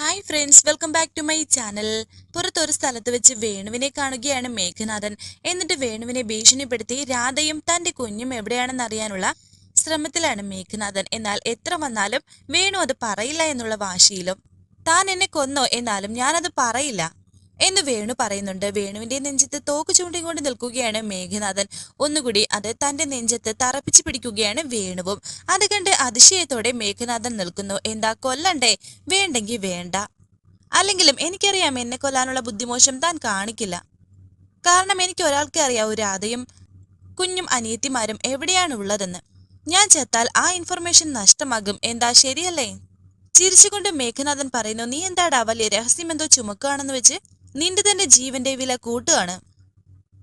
Hi friends welcome back to my channel പുറത്തൊരു സ്ഥലത്ത് വെച്ച് വേണുവിനെ കാണുകയാണ് മേഘനാഥൻ. എന്നിട്ട് വേണുവിനെ ഭീഷണിപ്പെടുത്തി രാധയും തന്റെ കുഞ്ഞും എവിടെയാണെന്ന് അറിയാനുള്ള ശ്രമത്തിലാണ് മേഘനാഥൻ. എന്നാൽ എത്ര വന്നാലും വേണു അത് പറയില്ല എന്നുള്ള വാശിയിലും താൻ എന്നെ കൊന്നോ? എന്നാലും ഞാനത് പറയില്ല. എന്ന് വേണു പറയുന്നുണ്ട്. വേണുവിന്റെ നെഞ്ചത്ത് തോക്ക് ചൂണ്ടിക്കൊണ്ട് നിൽക്കുകയാണ് മേഘനാഥൻ. ഒന്നുകൂടി അത് തന്റെ നെഞ്ചത്ത് തറപ്പിച്ചു പിടിക്കുകയാണ് വേണുവും. അത് കണ്ട് അതിശയത്തോടെ മേഘനാഥൻ നിൽക്കുന്നു. എന്താ കൊല്ലണ്ടേ? വേണ്ടെങ്കിൽ വേണ്ട. അല്ലെങ്കിലും എനിക്കറിയാം എന്നെ കൊല്ലാനുള്ള ബുദ്ധിമോശം താൻ കാണിക്കില്ല. കാരണം എനിക്ക് ഒരാൾക്കേ അറിയാവൂ രാധയും കുഞ്ഞും അനിയത്തിമാരും എവിടെയാണ് ഉള്ളതെന്ന് ഞാൻ ചേർത്താൽ ആ ഇൻഫർമേഷൻ നഷ്ടമാകും. എന്താ ശരിയല്ലേ? ചിരിച്ചുകൊണ്ട് മേഘനാഥൻ പറയുന്നു നീ എന്താടാ? വലിയ രഹസ്യമെന്തോ ചുമക്കുകയാണെന്ന് വെച്ച് നിന്റെ തന്നെ ജീവന്റെ വില കൂട്ടുകയാണ്.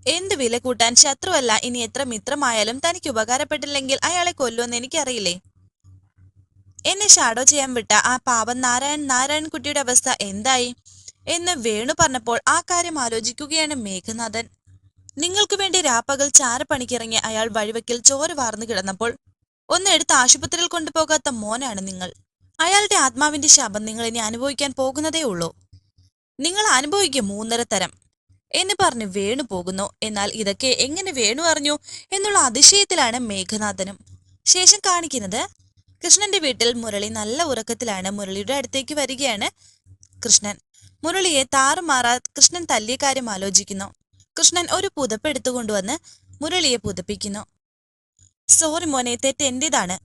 എന്ത് വില കൂട്ടാൻ ശത്രുവല്ല ഇനി എത്ര മിത്രമായാലും തനിക്ക് ഉപകാരപ്പെട്ടില്ലെങ്കിൽ അയാളെ കൊല്ലുമെന്ന് എനിക്കറിയില്ലേ? എന്നെ ഷാഡോ ചെയ്യാൻ വിട്ട ആ പാവം നാരായൺ കുട്ടിയുടെ അവസ്ഥ എന്തായി? എന്ന് വേണു പറഞ്ഞപ്പോൾ ആ കാര്യം ആലോചിക്കുകയാണ് മേഘനാഥൻ. നിങ്ങൾക്ക് വേണ്ടി രാപ്പകൽ ചാരപ്പണിക്കിറങ്ങിയ അയാൾ വഴിവെക്കിൽ ചോര വാർന്നു കിടന്നപ്പോൾ ഒന്ന് എടുത്ത് ആശുപത്രിയിൽ കൊണ്ടുപോകാത്ത മോനാണ് നിങ്ങൾ. അയാളുടെ ആത്മാവിന്റെ ശാപം നിങ്ങൾ ഇനി അനുഭവിക്കാൻ പോകുന്നതേ ഉള്ളൂ. നിങ്ങൾ അനുഭവിക്കും മൂന്നര തരം. എന്ന് പറഞ്ഞ് വേണു പോകുന്നു. എന്നാൽ ഇതൊക്കെ എങ്ങനെ വേണു അറിഞ്ഞു? എന്നുള്ള അതിശയത്തിലാണ് മേഘനാഥനും. ശേഷം കാണിക്കുന്നത് കൃഷ്ണന്റെ വീട്ടിൽ മുരളി നല്ല ഉറക്കത്തിലാണ് മുരളിയുടെ അടുത്തേക്ക് വരികയാണ് കൃഷ്ണൻ. മുരളിയെ താറുമാറാ കൃഷ്ണൻ തല്ലിയ കാര്യം ആലോചിക്കുന്നു. കൃഷ്ണൻ ഒരു പുതപ്പ് എടുത്തുകൊണ്ടുവന്ന് മുരളിയെ പുതപ്പിക്കുന്നു. സോറി മോനെ തെറ്റ് എന്റേതാണ്.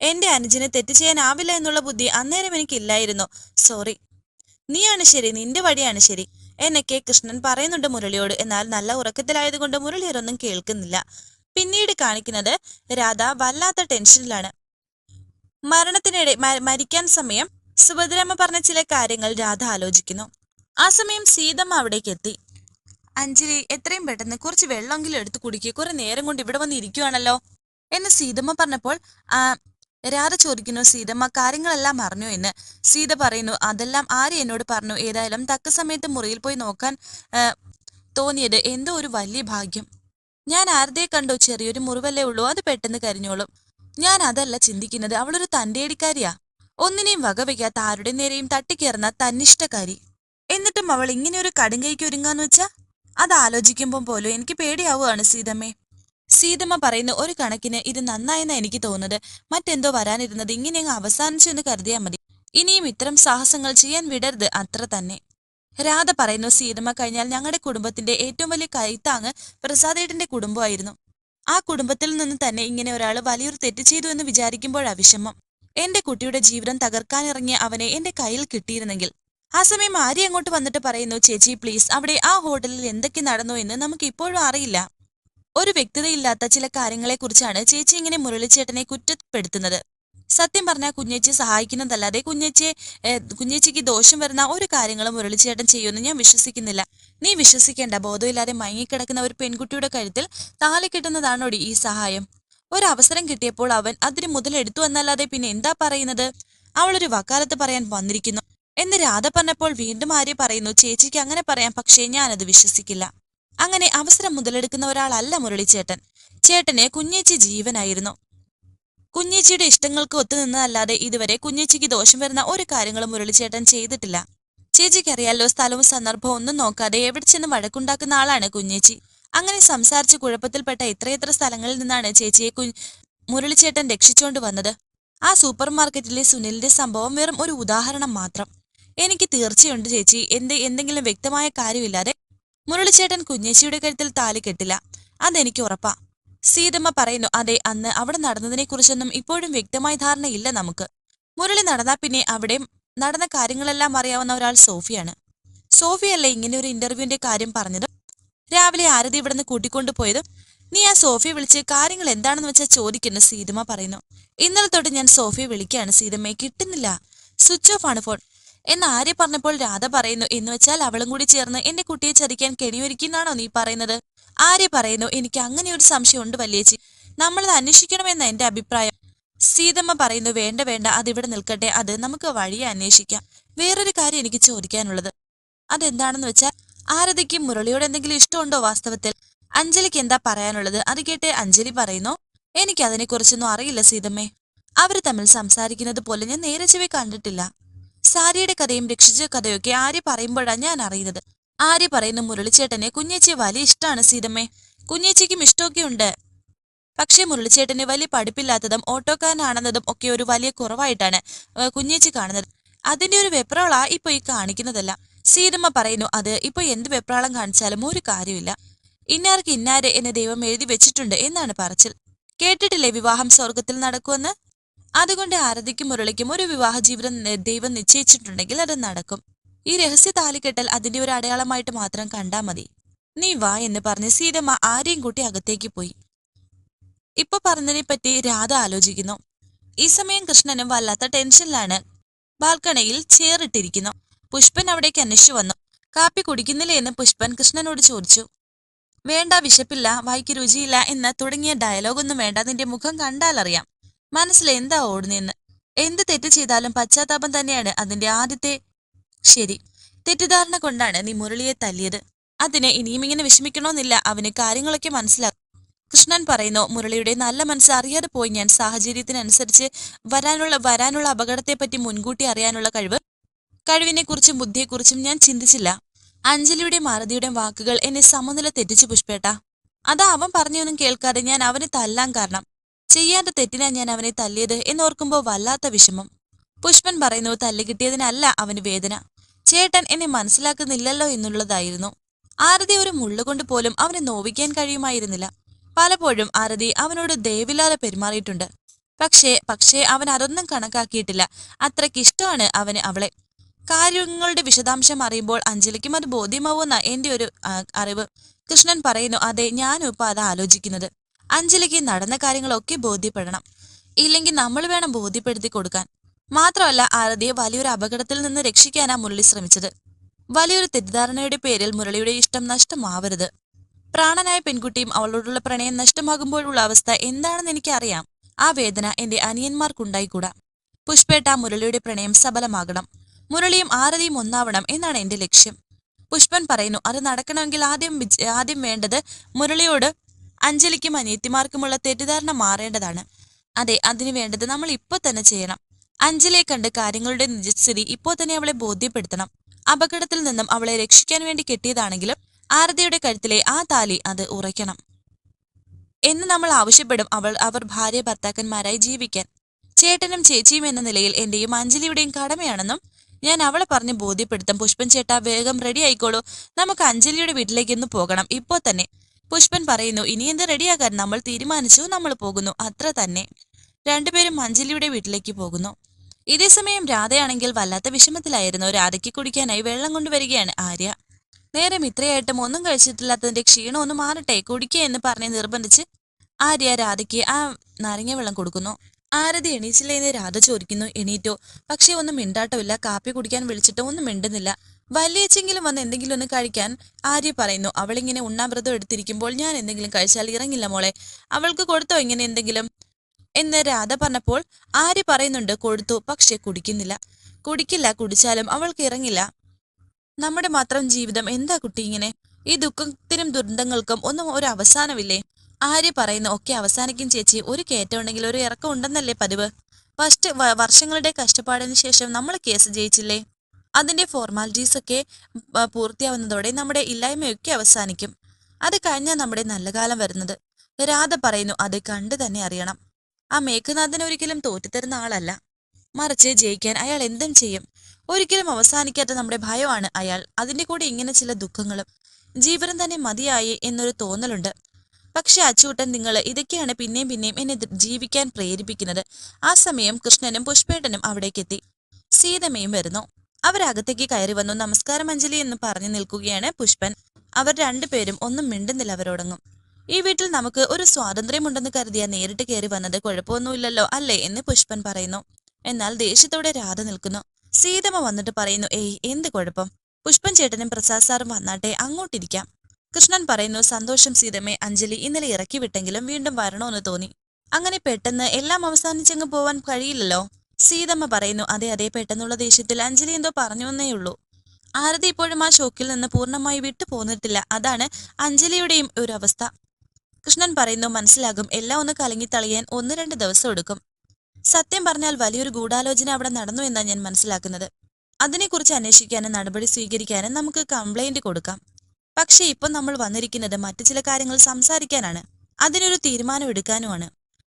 എന്റെ അനുജന് തെറ്റ് ചെയ്യാനാവില്ല എന്നുള്ള ബുദ്ധി അന്നേരം എനിക്കില്ലായിരുന്നു. സോറി. നീയാണ് ശരി നിന്റെ വഴിയാണ് ശരി. എന്നൊക്കെ കൃഷ്ണൻ പറയുന്നുണ്ട് മുരളിയോട് എന്നാൽ നല്ല ഉറക്കത്തിലായതുകൊണ്ട് മുരളിയരൊന്നും കേൾക്കുന്നില്ല. പിന്നീട് കാണിക്കുന്നത് രാധ വല്ലാത്ത ടെൻഷനിലാണ്. മരണത്തിനിടെ മരിക്കാൻ സമയം സുഭദ്രമ്മ പറഞ്ഞ ചില കാര്യങ്ങൾ രാധ ആലോചിക്കുന്നു. ആ സമയം സീതമ്മ അവിടേക്ക് എത്തി. അഞ്ജലി എത്രയും പെട്ടെന്ന് കുറച്ച് വെള്ളമെങ്കിലും എടുത്ത് കുടിക്കുക കുറെ നേരം കൊണ്ട് ഇവിടെ വന്ന് ഇരിക്കുവാണല്ലോ എന്ന് സീതമ്മ പറഞ്ഞപ്പോൾ രാധ ചോദിക്കുന്നു സീതമ്മ കാര്യങ്ങളെല്ലാം പറഞ്ഞു എന്ന്. സീത പറയുന്നു അതെല്ലാം ആര് എന്നോട് പറഞ്ഞു? ഏതായാലും തക്ക സമയത്ത് മുറിയിൽ പോയി നോക്കാൻ തോന്നിയത് എന്തോ ഒരു വലിയ ഭാഗ്യം. ഞാൻ ആരതയെ കണ്ടോ? ചെറിയൊരു മുറിവല്ലേ ഉള്ളൂ അത് പെട്ടെന്ന് കരിഞ്ഞോളും. ഞാൻ അതല്ല ചിന്തിക്കുന്നത് അവളൊരു തന്റെയടിക്കാരിയാ ഒന്നിനെയും വകവയ്ക്കാത്ത ആരുടെ നേരെയും തട്ടിക്കേറുന്ന തന്നിഷ്ടക്കാരി. എന്നിട്ടും അവൾ ഇങ്ങനെ ഒരു കടുങ്കൈക്ക് ഒരുങ്ങാന്ന് വെച്ചാ? അത് ആലോചിക്കുമ്പോൾ പോലും എനിക്ക് പേടിയാവുകയാണ് സീതമ്മേ. സീതമ്മ പറയുന്ന ഒരു കണക്കിന് ഇത് നന്നായെന്ന് എനിക്ക് തോന്നുന്നത്. മറ്റെന്തോ വരാനിരുന്നത് ഇങ്ങനെ അങ്ങ് അവസാനിച്ചു എന്ന് കരുതിയാൽ മതി. ഇനിയും ഇത്തരം സാഹസങ്ങൾ ചെയ്യാൻ വിടരുത് അത്ര തന്നെ. രാധ പറയുന്നു സീതമ്മ കഴിഞ്ഞാൽ ഞങ്ങളുടെ കുടുംബത്തിന്റെ ഏറ്റവും വലിയ കൈത്താങ് പ്രസാദേട്ടന്റെ കുടുംബമായിരുന്നു. ആ കുടുംബത്തിൽ നിന്ന് തന്നെ ഇങ്ങനെ ഒരാൾ വലിയൊരു തെറ്റ് ചെയ്തു എന്ന് വിചാരിക്കുമ്പോഴാ വിഷമം. എന്റെ കുട്ടിയുടെ ജീവിതം തകർക്കാനിറങ്ങിയ അവനെ എന്റെ കയ്യിൽ കിട്ടിയിരുന്നെങ്കിൽ. ആ സമയം ആര്യ അങ്ങോട്ട് വന്നിട്ട് പറയുന്നു ചേച്ചി പ്ലീസ് അവിടെ ആ ഹോട്ടലിൽ എന്തൊക്കെ നടന്നു എന്ന് നമുക്ക് ഇപ്പോഴും അറിയില്ല. ഒരു വ്യക്തതയില്ലാത്ത ചില കാര്യങ്ങളെക്കുറിച്ചാണ് ചേച്ചി ഇങ്ങനെ മുരളിച്ചേട്ടനെ കുറ്റപ്പെടുത്തുന്നത്. സത്യം പറഞ്ഞാൽ കുഞ്ഞേച്ചി സഹായിക്കുന്നതല്ലാതെ കുഞ്ഞേച്ചിയെ കുഞ്ഞേച്ചിക്ക് ദോഷം വരുന്ന ഒരു കാര്യങ്ങളും മുരളിച്ചേട്ടൻ ചെയ്യുമെന്ന് ഞാൻ വിശ്വസിക്കുന്നില്ല. നീ വിശ്വസിക്കേണ്ട ബോധമില്ലാതെ മയങ്ങിക്കിടക്കുന്ന ഒരു പെൺകുട്ടിയുടെ കഴുത്തിൽ താലി കിട്ടുന്നതാണോ ഈ സഹായം? ഒരു അവസരം കിട്ടിയപ്പോൾ അവൻ അതിന് മുതലെടുത്തു എന്നല്ലാതെ പിന്നെ എന്താ പറയുന്നത്? അവളൊരു വക്കാലത്ത് പറയാൻ വന്നിരിക്കുന്നു. എന്ന് രാധ പറഞ്ഞപ്പോൾ വീണ്ടും ആര്യ പറയുന്നു ചേച്ചിക്ക് അങ്ങനെ പറയാം പക്ഷേ ഞാനത് വിശ്വസിക്കില്ല. അങ്ങനെ അവസരം മുതലെടുക്കുന്ന ഒരാളല്ല മുരളിച്ചേട്ടൻ. ചേട്ടനെ കുഞ്ഞേച്ചി ജീവനായിരുന്നു. കുഞ്ഞേച്ചിയുടെ ഇഷ്ടങ്ങൾക്ക് ഒത്തുനിന്നതല്ലാതെ ഇതുവരെ കുഞ്ഞേച്ചിക്ക് ദോഷം വരുന്ന ഒരു കാര്യങ്ങളും മുരളിച്ചേട്ടൻ ചെയ്തിട്ടില്ല. ചേച്ചിക്ക് അറിയാലോ സ്ഥലവും സന്ദർഭവും ഒന്നും നോക്കാതെ എവിടെ ചെന്ന് വഴക്കുണ്ടാക്കുന്ന ആളാണ് കുഞ്ഞേച്ചി. അങ്ങനെ സംസാരിച്ച് കുഴപ്പത്തിൽപ്പെട്ട എത്രയെത്ര സ്ഥലങ്ങളിൽ നിന്നാണ് ചേച്ചിയെ കു മുരളിച്ചേട്ടൻ രക്ഷിച്ചുകൊണ്ട് വന്നത്. ആ സൂപ്പർ മാർക്കറ്റിലെ സുനിലിന്റെ സംഭവം വെറും ഒരു ഉദാഹരണം മാത്രം. എനിക്ക് തീർച്ചയുണ്ട് ചേച്ചി. എന്ത് എന്തെങ്കിലും വ്യക്തമായ കാര്യമില്ലാതെ മുരളിച്ചേട്ടൻ കുഞ്ഞേച്ചിയുടെ കരുത്തിൽ താലി കെട്ടില്ല. അതെനിക്ക് ഉറപ്പാ. സീതമ്മ പറയുന്നു അതെ അന്ന് അവിടെ നടന്നതിനെ കുറിച്ചൊന്നും ഇപ്പോഴും വ്യക്തമായ ധാരണയില്ല നമുക്ക്. മുരളി നടന്നാ പിന്നെ അവിടെ നടന്ന കാര്യങ്ങളെല്ലാം അറിയാവുന്ന ഒരാൾ സോഫിയാണ്. സോഫിയല്ലേ ഇങ്ങനെ ഒരു ഇന്റർവ്യൂവിന്റെ കാര്യം പറഞ്ഞത്? രാവിലെ ആരതി ഇവിടുന്ന് കൂട്ടിക്കൊണ്ടു പോയത് നീ ആ സോഫിയെ വിളിച്ച് കാര്യങ്ങൾ എന്താണെന്ന് വെച്ചാൽ ചോദിക്കുന്നു സീതമ്മ പറയുന്നു. ഇന്നലെ തൊട്ട് ഞാൻ സോഫിയെ വിളിക്കുകയാണ് സീതമ്മയെ കിട്ടുന്നില്ല. സ്വിച്ച് ഓഫ് ആണ് ഫോൺ. എന്ന് ആര്യ പറഞ്ഞപ്പോൾ രാധ പറയുന്നു എന്ന് വെച്ചാൽ അവളും കൂടി ചേർന്ന് എന്റെ കുട്ടിയെ ചതിക്കാൻ കെണിയൊരുക്കുന്നാണോ നീ പറയുന്നത്? ആര്യ പറയുന്നു എനിക്ക് അങ്ങനെ ഒരു സംശയം ഉണ്ട് വല്യേച്ചി. നമ്മളത് അന്വേഷിക്കണമെന്ന എന്റെ അഭിപ്രായം. സീതമ്മ പറയുന്നു വേണ്ട വേണ്ട അതിവിടെ നിൽക്കട്ടെ. അത് നമുക്ക് വഴിയെ അന്വേഷിക്കാം. വേറൊരു കാര്യം എനിക്ക് ചോദിക്കാനുള്ളത്. അതെന്താണെന്ന് വെച്ചാൽ ആരതിക്ക് മുരളിയോട് എന്തെങ്കിലും ഇഷ്ടമുണ്ടോ വാസ്തവത്തിൽ? അഞ്ജലിക്ക് എന്താ പറയാനുള്ളത്? അത് കേട്ട് അഞ്ജലി പറയുന്നു എനിക്ക് അതിനെക്കുറിച്ചൊന്നും അറിയില്ല സീതമ്മേ. അവർ തമ്മിൽ സംസാരിക്കുന്നത് പോലെ ഞാൻ നേരെ ചെവി കണ്ടിട്ടില്ല. സാരിയുടെ കഥയും രക്ഷിച്ച കഥയൊക്കെ ആര്യ പറയുമ്പോഴാണ് ഞാൻ അറിയുന്നത്? ആര്യ പറയുന്ന മുരളിച്ചേട്ടനെ കുഞ്ഞേച്ചി വലിയ ഇഷ്ടമാണ് സീതമ്മേ. കുഞ്ഞേച്ചിക്കും ഇഷ്ടമൊക്കെ ഉണ്ട്. പക്ഷേ മുരളിച്ചേട്ടനെ വലിയ പഠിപ്പില്ലാത്തതും ഓട്ടോക്കാരനാണെന്നതും ഒക്കെ ഒരു വലിയ കുറവായിട്ടാണ് കുഞ്ഞേച്ചി കാണുന്നത്. അതിന്റെ ഒരു വെപ്രാളാ ഇപ്പൊ ഈ കാണിക്കുന്നതല്ല. സീതമ്മ പറയുന്നു അത് ഇപ്പൊ എന്ത് വെപ്രാളം കാണിച്ചാലും ഒരു കാര്യമില്ല. ഇന്നാർക്ക് ഇന്നാര് എന്നെ ദൈവം എഴുതി വെച്ചിട്ടുണ്ട് എന്നാണ് പറച്ചിൽ. കേട്ടിട്ടില്ലേ വിവാഹം സ്വർഗത്തിൽ നടക്കുമെന്ന്? അതുകൊണ്ട് ആരതിക്കും മുരളിക്കും ഒരു വിവാഹ ജീവിതം ദൈവം നിശ്ചയിച്ചിട്ടുണ്ടെങ്കിൽ അത് നടക്കും. ഈ രഹസ്യ താലിക്കെട്ടൽ അതിന്റെ ഒരു അടയാളമായിട്ട് മാത്രം കണ്ടാ മതി. നീ വാ എന്ന് പറഞ്ഞ് സീതമ്മ ആരെയും കൂട്ടി അകത്തേക്ക് പോയി. ഇപ്പൊ പറഞ്ഞതിനെ പറ്റി രാധ ആലോചിക്കുന്നു. ഈ സമയം കൃഷ്ണനും വല്ലാത്ത ടെൻഷനിലാണ്. ബാൽക്കണയിൽ ചേറിട്ടിരിക്കുന്നു പുഷ്പൻ അവിടേക്ക് അന്വേഷിച്ചു വന്നു. കാപ്പി കുടിക്കുന്നില്ലേ? എന്ന് പുഷ്പൻ കൃഷ്ണനോട് ചോദിച്ചു. വേണ്ട വിശപ്പില്ല വായിക്ക് രുചിയില്ല എന്ന് തുടങ്ങിയ ഡയലോഗൊന്നും വേണ്ട. നിന്റെ മുഖം കണ്ടാലറിയാം. മനസ്സിൽ എന്താ ഓടുന്നതെന്ന് എന്ത് തെറ്റ് ചെയ്താലും പശ്ചാത്താപം തന്നെയാണ് അതിന്റെ ആദ്യത്തെ ശരി. തെറ്റിദ്ധാരണ കൊണ്ടാണ് നീ മുരളിയെ തല്ലിയത്. അതിന് ഇനിയും ഇങ്ങനെ വിഷമിക്കണമെന്നില്ല അവന് കാര്യങ്ങളൊക്കെ മനസ്സിലാക്കും കൃഷ്ണൻ പറയുന്നു മുരളിയുടെ നല്ല മനസ്സ് അറിയാതെ പോയി ഞാൻ സാഹചര്യത്തിനനുസരിച്ച് വരാനുള്ള വരാനുള്ള അപകടത്തെപ്പറ്റി മുൻകൂട്ടി അറിയാനുള്ള കഴിവ് കഴിവിനെക്കുറിച്ചും ബുദ്ധിയെക്കുറിച്ചും ഞാൻ ചിന്തിച്ചില്ല. അഞ്ജലിയുടെ മാരുതിയുടെയും വാക്കുകൾ എന്നെ സമനില തെറ്റിച്ചു പുഷ്പേട്ട. അതാ അവൻ പറഞ്ഞൊന്നും കേൾക്കാതെ ഞാൻ അവനെ തല്ലാൻ കാരണം ചെയ്യാത്ത തെറ്റിനാ ഞാൻ അവനെ തല്ലിയത് എന്നോർക്കുമ്പോൾ വല്ലാത്ത വിഷമം. പുഷ്പൻ പറയുന്നു തല്ല് കിട്ടിയതിനല്ല അവന് വേദന. ചേട്ടൻ എന്നെ മനസ്സിലാക്കുന്നില്ലല്ലോ എന്നുള്ളതായിരുന്നു. ആരതി ഒരു മുള്ളുകൊണ്ട് പോലും അവനെ നോവിക്കാൻ കഴിയുമായിരുന്നില്ല. പലപ്പോഴും ആരതി അവനോട് ദയവില്ലാതെ പെരുമാറിയിട്ടുണ്ട്. പക്ഷേ പക്ഷേ അവൻ അതൊന്നും കണക്കാക്കിയിട്ടില്ല. അത്രയ്ക്ക് ഇഷ്ടമാണ് അവന് അവളെ. കാര്യങ്ങളുടെ വിശദാംശം അറിയുമ്പോൾ അഞ്ജലിക്കും അത് ബോധ്യമാവുന്ന എന്റെ ഒരു അറിവ്. കൃഷ്ണൻ പറയുന്നു അതെ ഞാനും ഇപ്പൊ അത് ആലോചിക്കുന്നത്. അഞ്ജലിക്ക് നടന്ന കാര്യങ്ങളൊക്കെ ബോധ്യപ്പെടണം. ഇല്ലെങ്കിൽ നമ്മൾ വേണം ബോധ്യപ്പെടുത്തി കൊടുക്കാൻ. മാത്രമല്ല ആരതിയെ വലിയൊരു അപകടത്തിൽ നിന്ന് രക്ഷിക്കാനാ മുരളി ശ്രമിച്ചത്. വലിയൊരു തെറ്റിദ്ധാരണയുടെ പേരിൽ മുരളിയുടെ ഇഷ്ടം നഷ്ടമാവരുത്. പ്രാണനായ പെൺകുട്ടിയും അവളോടുള്ള പ്രണയം നഷ്ടമാകുമ്പോഴുള്ള അവസ്ഥ എന്താണെന്ന് എനിക്കറിയാം. ആ വേദന എന്റെ അനിയന്മാർക്കുണ്ടായിക്കൂടാ. പുഷ്പേട്ട മുരളിയുടെ പ്രണയം സബലമാകണം. മുരളിയും ആരതിയും ഒന്നാവണം എന്നാണ് എന്റെ ലക്ഷ്യം. പുഷ്പൻ പറയുന്നു അത് നടക്കണമെങ്കിൽ ആദ്യം ആദ്യം വേണ്ടത് മുരളിയോട് അഞ്ജലിക്കും അനിയത്തിമാർക്കുമുള്ള തെറ്റിദ്ധാരണ മാറേണ്ടതാണ്. അതെ അതിനു വേണ്ടത് നമ്മൾ ഇപ്പൊ തന്നെ ചെയ്യണം. അഞ്ജലിയെ കണ്ട് കാര്യങ്ങളുടെ നിജസ്ഥിതി ഇപ്പോൾ തന്നെ അവളെ ബോധ്യപ്പെടുത്തണം. അപകടത്തിൽ നിന്നും അവളെ രക്ഷിക്കാൻ വേണ്ടി കെട്ടിയതാണെങ്കിലും ആരതിയുടെ കഴുത്തിലെ ആ താലി അത് ഉറയ്ക്കണം. എന്ന് നമ്മൾ ആവശ്യപ്പെടും അവൾ അവർ ഭാര്യ ഭർത്താക്കന്മാരായി ജീവിക്കാൻ. ചേട്ടനും ചേച്ചിയും എന്ന നിലയിൽ എന്റെയും അഞ്ജലിയുടെയും കടമയാണെന്നും ഞാൻ അവളെ പറഞ്ഞ് ബോധ്യപ്പെടുത്തും. പുഷ്പൻ ചേട്ടാ വേഗം റെഡി ആയിക്കോളൂ. നമുക്ക് അഞ്ജലിയുടെ വീട്ടിലേക്ക് ഇന്ന് പോകണം. ഇപ്പോൾ തന്നെ പുഷ്പൻ പറയുന്നു ഇനി എന്ത് റെഡിയാക്കാൻ നമ്മൾ തീരുമാനിച്ചു? നമ്മൾ പോകുന്നു. അത്ര തന്നെ. രണ്ടുപേരും മഞ്ജലിയുടെ വീട്ടിലേക്ക് പോകുന്നു. ഇതേ സമയം രാധയാണെങ്കിൽ വല്ലാത്ത വിഷമത്തിലായിരുന്നു. രാധയ്ക്ക് കുടിക്കാനായി വെള്ളം കൊണ്ടുവരികയാണ് ആര്യ. നേരം ഇത്രയായിട്ടും ഒന്നും കഴിച്ചിട്ടില്ലാത്തതിന്റെ ക്ഷീണം ഒന്ന് മാറട്ടെ കുടിക്കുക എന്ന് പറഞ്ഞ് നിർബന്ധിച്ച് ആര്യ രാധയ്ക്ക് ആ നാരങ്ങ വെള്ളം കൊടുക്കുന്നു. ആരതി എണീച്ചില്ലേ എന്ന് രാധ ചോദിക്കുന്നു. എണീറ്റോ? പക്ഷേ ഒന്നും മിണ്ടാട്ടമില്ല. കാപ്പി കുടിക്കാൻ വിളിച്ചിട്ടോ ഒന്നും മിണ്ടുന്നില്ല. വലിയച്ചെങ്കിലും വന്ന് എന്തെങ്കിലും ഒന്ന് കഴിക്കാൻ ആര്യ പറയുന്നു അവളിങ്ങനെ ഉണ്ണാമൃതം എടുത്തിരിക്കുമ്പോൾ ഞാൻ എന്തെങ്കിലും കഴിച്ചാൽ ഇറങ്ങില്ല മോളെ. അവൾക്ക് കൊടുത്തോ ഇങ്ങനെ എന്തെങ്കിലും? എന്ന് രാധ പറഞ്ഞപ്പോൾ ആര്യ പറയുന്നുണ്ട് കൊടുത്തു പക്ഷെ കുടിക്കുന്നില്ല. കുടിക്കില്ല കുടിച്ചാലും അവൾക്ക് ഇറങ്ങില്ല. നമ്മുടെ മാത്രം ജീവിതം എന്താ കുട്ടി ഇങ്ങനെ? ഈ ദുഃഖത്തിനും ദുരന്തങ്ങൾക്കും ഒന്നും ഒരു അവസാനമില്ലേ? ആര്യ പറയുന്നു ഒക്കെ അവസാനിക്കും ചേച്ചി. ഒരു കയറ്റം ഉണ്ടെങ്കിൽ ഒരു ഇറക്കം ഉണ്ടെന്നല്ലേ പതിവ്. ഫസ്റ്റ് വർഷങ്ങളുടെ കഷ്ടപ്പാടിന് ശേഷം നമ്മൾ കേസ് ജയിച്ചില്ലേ? അതിന്റെ ഫോർമാലിറ്റീസൊക്കെ പൂർത്തിയാവുന്നതോടെ നമ്മുടെ ഇല്ലായ്മയൊക്കെ അവസാനിക്കും. അത് കഴിഞ്ഞാൽ നമ്മുടെ നല്ല കാലം വരുന്നത്. രാധ പറയുന്നു അത് കണ്ടു തന്നെ അറിയണം. ആ മേഘനാഥൻ ഒരിക്കലും തോറ്റിത്തരുന്ന ആളല്ല. മറിച്ച് ജയിക്കാൻ അയാൾ എന്തും ചെയ്യും. ഒരിക്കലും അവസാനിക്കാത്ത നമ്മുടെ ഭയമാണ് അയാൾ. അതിന്റെ കൂടെ ഇങ്ങനെ ചില ദുഃഖങ്ങളും. ജീവനം തന്നെ മതിയായി എന്നൊരു തോന്നലുണ്ട്. പക്ഷെ അച്ചൂട്ടൻ നിങ്ങൾ ഇതൊക്കെയാണ് പിന്നെയും പിന്നെയും എന്നെ ജീവിക്കാൻ പ്രേരിപ്പിക്കുന്നത്. ആ സമയം കൃഷ്ണനും പുഷ്പേട്ടനും അവിടേക്കെത്തി. സീതമയും വരുന്നു. അവരകത്തേക്ക് കയറി വന്നു. നമസ്കാരം അഞ്ജലി എന്ന് പറഞ്ഞു നിൽക്കുകയാണ് പുഷ്പൻ. അവർ രണ്ടുപേരും ഒന്നും മിണ്ടുന്നില്ല അവരോടങ്ങും ഈ വീട്ടിൽ നമുക്ക് ഒരു സ്വാതന്ത്ര്യമുണ്ടെന്ന് കരുതിയാ നേരിട്ട് കയറി വന്നത് കുഴപ്പമൊന്നുമില്ലല്ലോ അല്ലേ? എന്ന് പുഷ്പൻ പറയുന്നു. എന്നാൽ ദേഷ്യത്തോടെ രാധ നിൽക്കുന്നു. സീതമ്മ വന്നിട്ട് പറയുന്നു ഏയ് എന്ത് കുഴപ്പം? പുഷ്പൻ ചേട്ടനും പ്രസാദ് സാറും വന്നാട്ടെ അങ്ങോട്ടിരിക്കാം. കൃഷ്ണൻ പറയുന്നു സന്തോഷം സീതമ്മേ അഞ്ജലി ഇന്നലെ ഇറക്കി വിട്ടെങ്കിലും വീണ്ടും വരണോന്ന് തോന്നി. അങ്ങനെ പെട്ടെന്ന് എല്ലാം അവസാനിച്ചങ്ങ് പോവാൻ കഴിയില്ലല്ലോ? സീതമ്മ പറയുന്നു അതെ അതെ പെട്ടെന്നുള്ള ദേഷ്യത്തിൽ അഞ്ജലി എന്തോ പറഞ്ഞു എന്നേ ഉള്ളൂ. ആരതി ഇപ്പോഴും ആ ഷോക്കിൽ നിന്ന് പൂർണമായി വിട്ടു പോന്നിട്ടില്ല. അതാണ് അഞ്ജലിയുടെയും ഒരു അവസ്ഥ. കൃഷ്ണൻ പറയുന്നു മനസ്സിലാകും എല്ലാം ഒന്ന് കലങ്ങി തളിയാൻ ഒന്ന് രണ്ട് ദിവസം എടുക്കും. സത്യം പറഞ്ഞാൽ വലിയൊരു ഗൂഢാലോചന അവിടെ നടന്നു എന്നാണ് ഞാൻ മനസ്സിലാക്കുന്നത്. അതിനെക്കുറിച്ച് അന്വേഷിക്കാനും നടപടി സ്വീകരിക്കാനും നമുക്ക് കംപ്ലൈന്റ് കൊടുക്കാം. പക്ഷേ ഇപ്പൊ നമ്മൾ വന്നിരിക്കുന്നത് മറ്റു ചില കാര്യങ്ങൾ സംസാരിക്കാനാണ്. അതിനൊരു തീരുമാനം എടുക്കാനുമാണ്.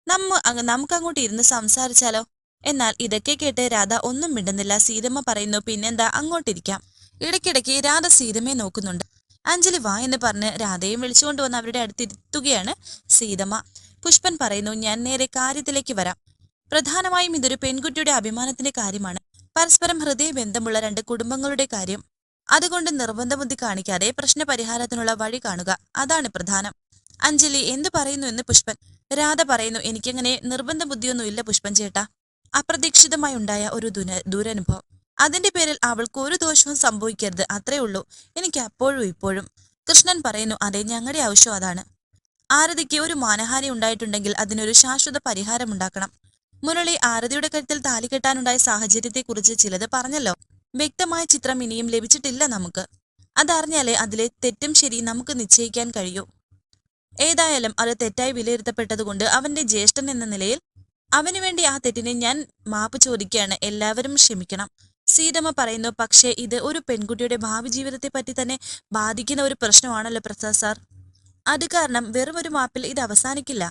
നമ്മ നമുക്കങ്ങോട്ട് ഇരുന്ന് സംസാരിച്ചാലോ? എന്നാൽ ഇതൊക്കെ കേട്ട് രാധ ഒന്നും മിണ്ടുന്നില്ല. സീതമ്മ പറയുന്നു പിന്നെന്താ? അങ്ങോട്ടിരിക്കാം. ഇടയ്ക്കിടയ്ക്ക് രാധ സീതമ്മയെ നോക്കുന്നുണ്ട്. അഞ്ജലി വാ എന്ന് പറഞ്ഞ് രാധയും വിളിച്ചുകൊണ്ട് വന്ന് അവരുടെ അടുത്തിരുത്തുകയാണ് സീതമ്മ. പുഷ്പൻ പറയുന്നു ഞാൻ നേരെ കാര്യത്തിലേക്ക് വരാം. പ്രധാനമായും ഇതൊരു പെൺകുട്ടിയുടെ അഭിമാനത്തിന്റെ കാര്യമാണ്. പരസ്പരം ഹൃദയബന്ധമുള്ള രണ്ട് കുടുംബങ്ങളുടെ കാര്യം. അതുകൊണ്ട് നിർബന്ധബുദ്ധി കാണിക്കാതെ പ്രശ്നപരിഹാരത്തിനുള്ള വഴി കാണുക. അതാണ് പ്രധാനം. അഞ്ജലി എന്ത് പറയുന്നു? എന്ന് പുഷ്പൻ. രാധ പറയുന്നു എനിക്കങ്ങനെ നിർബന്ധ ബുദ്ധിയൊന്നും ഇല്ല പുഷ്പൻ ചേട്ടാ. അപ്രതീക്ഷിതമായി ഉണ്ടായ ഒരു ദുന ദുരനുഭവം. അതിന്റെ പേരിൽ അവൾക്ക് ഒരു ദോഷവും സംഭവിക്കരുത് അത്രേ ഉള്ളൂ. എനിക്ക് അപ്പോഴും ഇപ്പോഴും. കൃഷ്ണൻ പറയുന്നു അതെ ഞങ്ങളുടെ ആവശ്യം അതാണ്. ആരതിക്ക് ഒരു മാനഹാനി ഉണ്ടായിട്ടുണ്ടെങ്കിൽ അതിനൊരു ശാശ്വത പരിഹാരം ഉണ്ടാക്കണം. മുരളി ആരതിയുടെ കരുത്തിൽ താലി കെട്ടാനുണ്ടായ സാഹചര്യത്തെക്കുറിച്ച് ചിലത് പറഞ്ഞല്ലോ. വ്യക്തമായ ചിത്രം ഇനിയും ലഭിച്ചിട്ടില്ല നമുക്ക്. അതറിഞ്ഞാലേ അതിലെ തെറ്റും ശരി നമുക്ക് നിശ്ചയിക്കാൻ കഴിയൂ. ഏതായാലും അത് തെറ്റായി വിലയിരുത്തപ്പെട്ടതുകൊണ്ട് അവന്റെ ജ്യേഷ്ഠൻ എന്ന നിലയിൽ അവനു വേണ്ടി ആ തെറ്റിനെ ഞാൻ മാപ്പ് ചോദിക്കുകയാണ്. എല്ലാവരും ക്ഷമിക്കണം. സീതമ്മ പറയുന്നു പക്ഷേ ഇത് ഒരു പെൺകുട്ടിയുടെ ഭാവി ജീവിതത്തെ പറ്റി തന്നെ ബാധിക്കുന്ന ഒരു പ്രശ്നമാണല്ലോ പ്രസാദ് സാർ. അത് കാരണം വെറും ഒരു മാപ്പിൽ ഇത് അവസാനിക്കില്ല.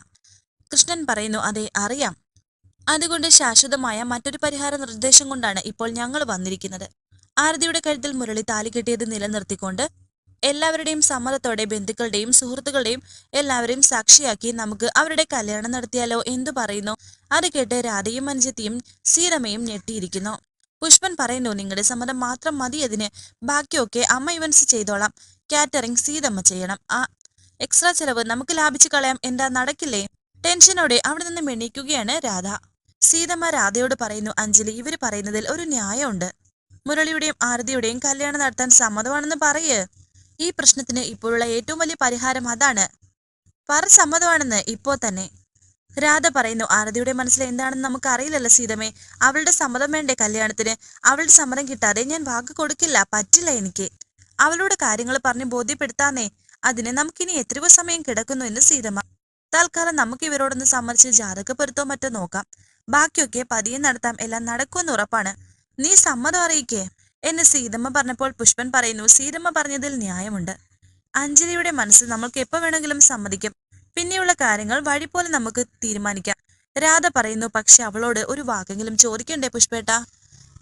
കൃഷ്ണൻ പറയുന്നു അതെ അറിയാം. അതുകൊണ്ട് ശാശ്വതമായ മറ്റൊരു പരിഹാര നിർദ്ദേശം കൊണ്ടാണ് ഇപ്പോൾ ഞങ്ങൾ വന്നിരിക്കുന്നത്. ആരതിയുടെ കഴുത്തിൽ മുരളി താലി കെട്ടിയത് നിലനിർത്തിക്കൊണ്ട് എല്ലാവരുടെയും സമ്മതത്തോടെ ബന്ധുക്കളുടെയും സുഹൃത്തുക്കളുടെയും എല്ലാവരെയും സാക്ഷിയാക്കി നമുക്ക് അവരുടെ കല്യാണം നടത്തിയാലോ? എന്തു പറയുന്നു? അത് കേട്ട് രാധയും മനുജത്തിയും സീരമയും ഞെട്ടിയിരിക്കുന്നു. പുഷ്പൻ പറയുന്നു നിങ്ങളുടെ സമ്മതം മാത്രം മതി അതിന് ബാക്കിയൊക്കെ അമ്മ ഇവൻസ് ചെയ്തോളാം. കാറ്ററിംഗ് സീതമ്മ ചെയ്യണം. ആ എക്സ്ട്രാ ചെലവ് നമുക്ക് ലാഭിച്ചു കളയാം. എന്താ നടക്കില്ലേ? ടെൻഷനോടെ അവിടെ നിന്ന് മെണീക്കുകയാണ് രാധ. സീതമ്മ രാധയോട് പറയുന്നു അഞ്ജലി ഇവർ പറയുന്നതിൽ ഒരു ന്യായമുണ്ട്. മുരളിയുടെയും ആരതിയുടെയും കല്യാണം നടത്താൻ സമ്മതമാണെന്ന് പറയ്. ഈ പ്രശ്നത്തിന് ഇപ്പോഴുള്ള ഏറ്റവും വലിയ പരിഹാരം അതാണ്. പറ സമ്മതമാണെന്ന് ഇപ്പോ തന്നെ. രാധ പറയുന്നു ആരതിയുടെ മനസ്സിൽ എന്താണെന്ന് നമുക്ക് അറിയില്ലല്ലോ സീതമേ അവളുടെ സമ്മതം വേണ്ടേ കല്യാണത്തിന്? അവളുടെ സമ്മതം കിട്ടാതെ ഞാൻ വാക്ക് കൊടുക്കില്ല പറ്റില്ല എനിക്ക്. അവളുടെ കാര്യങ്ങൾ പറഞ്ഞ് ബോധ്യപ്പെടുത്താന്നേ. അതിന് നമുക്കിനി എത്രയോ സമയം കിടക്കുന്നു എന്ന് സീതമ്മ. തൽക്കാലം നമുക്ക് ഇവരോടൊന്ന് സമ്മതിച്ച് ജാതക പൊരുത്തോ മറ്റോ നോക്കാം. ബാക്കിയൊക്കെ പതിയെ നടത്താം എല്ലാം നടക്കുമെന്ന് ഉറപ്പാണ്. നീ സമ്മതം അറിയിക്കേ? എന്ന് സീതമ്മ പറഞ്ഞപ്പോൾ പുഷ്പൻ പറയുന്നു സീതമ്മ പറഞ്ഞതിൽ ന്യായമുണ്ട്. അഞ്ജലിയുടെ മനസ്സ് നമ്മൾക്ക് എപ്പോ വേണമെങ്കിലും സമ്മതിക്കും. പിന്നെയുള്ള കാര്യങ്ങൾ വഴി പോലെ നമുക്ക് തീരുമാനിക്കാം. രാധ പറയുന്നു പക്ഷെ അവളോട് ഒരു വാക്കെങ്കിലും ചോദിക്കണ്ടേ പുഷ്പേട്ട?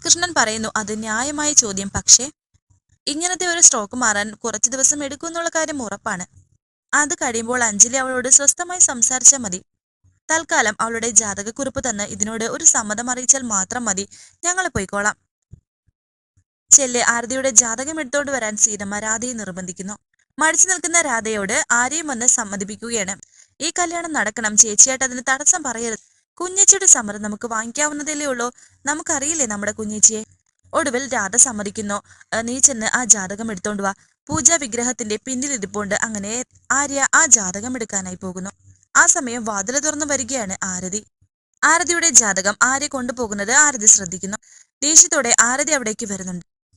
കൃഷ്ണൻ പറയുന്നു അത് ന്യായമായ ചോദ്യം പക്ഷേ ഇങ്ങനത്തെ ഒരു സ്ട്രോക്ക് മാറാൻ കുറച്ച് ദിവസം എടുക്കുമെന്നുള്ള കാര്യം ഉറപ്പാണ്. അത് കഴിയുമ്പോൾ അഞ്ജലി അവളോട് സ്വസ്ഥമായി സംസാരിച്ചാൽ മതി. തൽക്കാലം അവളുടെ ജാതകക്കുറിപ്പ് തന്ന് ഇതിനോട് ഒരു സമ്മതം അറിയിച്ചാൽ മാത്രം മതി. ഞങ്ങൾ പോയിക്കോളാം. ചെല്ലെ ആരതിയുടെ ജാതകം എടുത്തോണ്ട് വരാൻ സീതമ്മ രാധയെ നിർബന്ധിക്കുന്നു. മടിച്ചു നിൽക്കുന്ന രാധയോട് ആരെയും വന്ന് സമ്മതിപ്പിക്കുകയാണ്. ഈ കല്യാണം നടക്കണം ചേച്ചിയായിട്ട് അതിന് തടസ്സം പറയരുത്. കുഞ്ഞേച്ചിയുടെ സമ്മതം നമുക്ക് വാങ്ങിക്കാവുന്നതല്ലേ ഉള്ളൂ. നമുക്കറിയില്ലേ നമ്മുടെ കുഞ്ഞേച്ചിയെ? ഒടുവിൽ രാധ സമ്മതിക്കുന്നു. "ഏ, നീ ചെന്ന് ആ ജാതകം എടുത്തോണ്ട് വാ. പൂജാ വിഗ്രഹത്തിന്റെ പിന്നിലിരിപ്പുണ്ട് അങ്ങനെ ആര്യ ആ ജാതകം എടുക്കാനായി പോകുന്നു. ആ സമയം വാതില തുറന്നു വരികയാണ് ആരതി. ആരതിയുടെ ജാതകം ആര്യ കൊണ്ടുപോകുന്നത് ആരതി ശ്രദ്ധിക്കുന്നു. ദേഷ്യത്തോടെ ആരതി അവിടേക്ക് വരുന്നുണ്ട്.